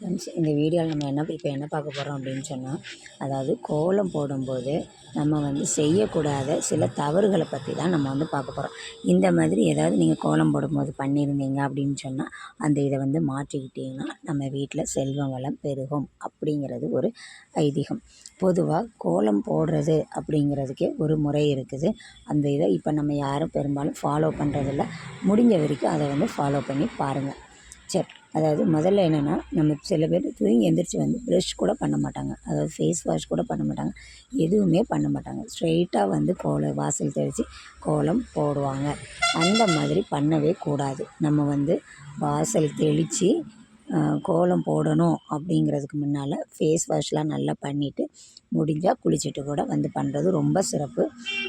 இந்த வீடியோவில் நம்ம என்ன இப்போ என்ன பார்க்க போகிறோம் அப்படின்னு சொன்னால் அதாவது கோலம் போடும்போது நம்ம வந்து செய்யக்கூடாத சில தவறுகளை பற்றி தான் நம்ம வந்து பார்க்க போகிறோம் இந்த மாதிரி ஏதாவது நீங்கள் கோலம் போடும்போது பண்ணியிருந்தீங்க அப்படின்னு சொன்னால் அந்த இதை வந்து மாற்றிக்கிட்டிங்கன்னா நம்ம வீட்டில் செல்வம் வளம் பெருகும் அப்படிங்கிறது ஒரு ஐதீகம். பொதுவாக கோலம் போடுறது அப்படிங்கிறதுக்கே ஒரு முறை இருக்குது. அந்த இதை இப்போ நம்ம யாரும் பெரும்பாலும் ஃபாலோ பண்ணுறதில்ல முடிஞ்ச வரைக்கும் அதை வந்து ஃபாலோ பண்ணி பாருங்கள் சரி அதாவது முதல்ல என்னென்னா நம்ம சில பேர் தூங்கி எந்திரிச்சு வந்து ப்ரஷ் கூட பண்ண மாட்டாங்க. அதாவது ஃபேஸ் வாஷ் கூட பண்ண மாட்டாங்க. எதுவுமே பண்ண மாட்டாங்க. ஸ்ட்ரெயிட்டாக வந்து கோலம் வாசல் தெளித்து கோலம் போடுவாங்க. அந்த மாதிரி பண்ணவே கூடாது. நம்ம வந்து வாசல் தெளித்து கோலம் போடணும் அப்படிங்கிறதுக்கு முன்னால் ஃபேஸ் வாஷ்லாம் நல்லா பண்ணிவிட்டு முடிஞ்சால் குளிச்சுட்டு கூட வந்து பண்ணுறது ரொம்ப சிறப்பு.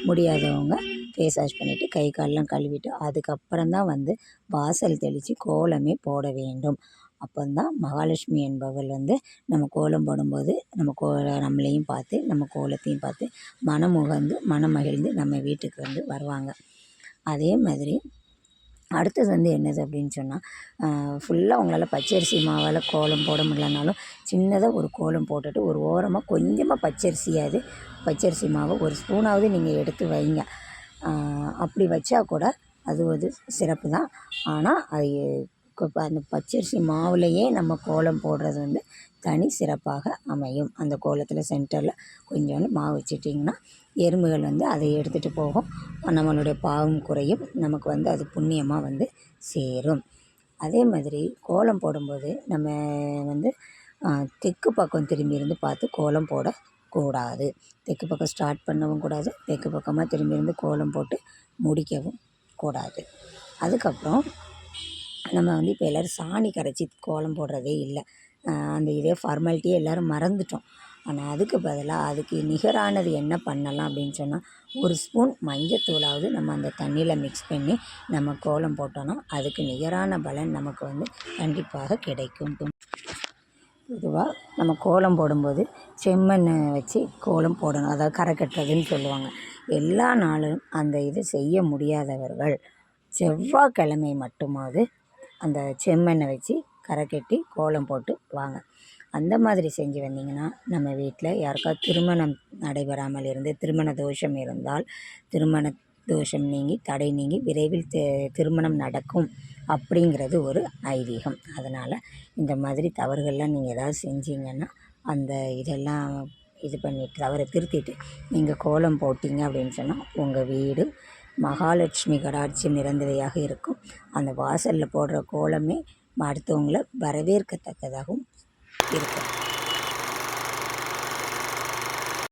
முடியாதவங்க ஃபேஸ் வாஷ் பண்ணிவிட்டு கை கால்லாம் கழுவிட்டு அதுக்கப்புறம் தான் வந்து வாசல் தெளித்து கோலமே போட வேண்டும். அப்போந்தான் மகாலட்சுமி என்பவள் வந்து நம்ம கோலம் போடும்போது நம்ம கோ நம்மளையும் பார்த்து நம்ம கோலத்தையும் பார்த்து மனமுகந்து மனம் மகிழ்ந்து நம்ம வீட்டுக்கு வந்து வருவாங்க. அதே மாதிரி அடுத்தது வந்து என்னது அப்படின்னு சொன்னால் ஃபுல்லாக உங்களால் பச்சரிசி மாவால் கோலம் போட முடியலனாலும் சின்னதாக ஒரு கோலம் போட்டுட்டு ஒரு ஓரமாக கொஞ்சமாக பச்சரிசியாவது பச்சரிசி மாவை ஒரு ஸ்பூனாவது நீங்கள் எடுத்து வைங்க. அப்படி வச்சா கூட அது ஒரு சிறப்பு தான். ஆனால் அது இப்போ அந்த பச்சரிசி மாவுலேயே நம்ம கோலம் போடுறது வந்து தனி சிறப்பாக அமையும். அந்த கோலத்தில் சென்டரில் கொஞ்சோண்டு மாவு வச்சுட்டிங்கன்னா எறும்புகள் வந்து அதை எடுத்துகிட்டு போகும். நம்மளுடைய பாவம் குறையும். நமக்கு வந்து அது புண்ணியமாக வந்து சேரும். அதே மாதிரி கோலம் போடும்போது நம்ம வந்து தெற்கு பக்கம் திரும்பி இருந்து பார்த்து கோலம் போட கூடாது. தெற்கு பக்கம் ஸ்டார்ட் பண்ணவும் கூடாது. தெற்கு பக்கமாக திரும்பி இருந்து கோலம் போட்டு முடிக்கவும் கூடாது. அதுக்கப்புறம் நம்ம வந்து இப்போ எல்லோரும் சாணி கரைச்சி கோலம் போடுறதே இல்லை. அந்த இதே ஃபார்மாலிட்டியே எல்லோரும் மறந்துட்டோம். ஆனால் அதுக்கு பதிலாக அதுக்கு நிகரானது என்ன பண்ணலாம் அப்படின்னு சொன்னால் ஒரு ஸ்பூன் மஞ்சத்தூளாவது நம்ம அந்த தண்ணியில் மிக்ஸ் பண்ணி நம்ம கோலம் போட்டோன்னா அதுக்கு நிகரான பலன் நமக்கு வந்து கண்டிப்பாக கிடைக்கும். பொதுவாக நம்ம கோலம் போடும்போது செம்மண் வச்சு கோலம் போடணும். அதாவது கரை கட்டுறதுன்னு சொல்லுவாங்க. எல்லா நாளும் அந்த இது செய்ய முடியாதவர்கள் செவ்வாய்க்கிழமை மட்டுமாவது அந்த செம்மண்ணை வச்சு கரை கட்டி கோலம் போட்டு வாங்க. அந்த மாதிரி செஞ்சு வந்தீங்கன்னா நம்ம வீட்டில் யாருக்காவது திருமணம் நடைபெறாமல் இருந்து திருமண தோஷம் இருந்தால் திருமண தோஷம் நீங்கி தடை நீங்கி விரைவில் திருமணம் நடக்கும். அப்படிங்கிறது ஒரு ஐதீகம். அதனால் இந்த மாதிரி தவறுகள்லாம் நீங்கள் ஏதாவது செஞ்சீங்கன்னா அந்த இதெல்லாம் இது பண்ணிட்டு தவறை திருத்திட்டு நீங்கள் கோலம் போட்டிங்க அப்படின்னு சொன்னால் உங்கள் வீடு மகாலட்சுமி கடாட்சி நிறந்தவையாக இருக்கும். அந்த வாசலில் போடுற கோலமே அடுத்தவங்களை வரவேற்கத்தக்கதாகவும் இருக்கும்.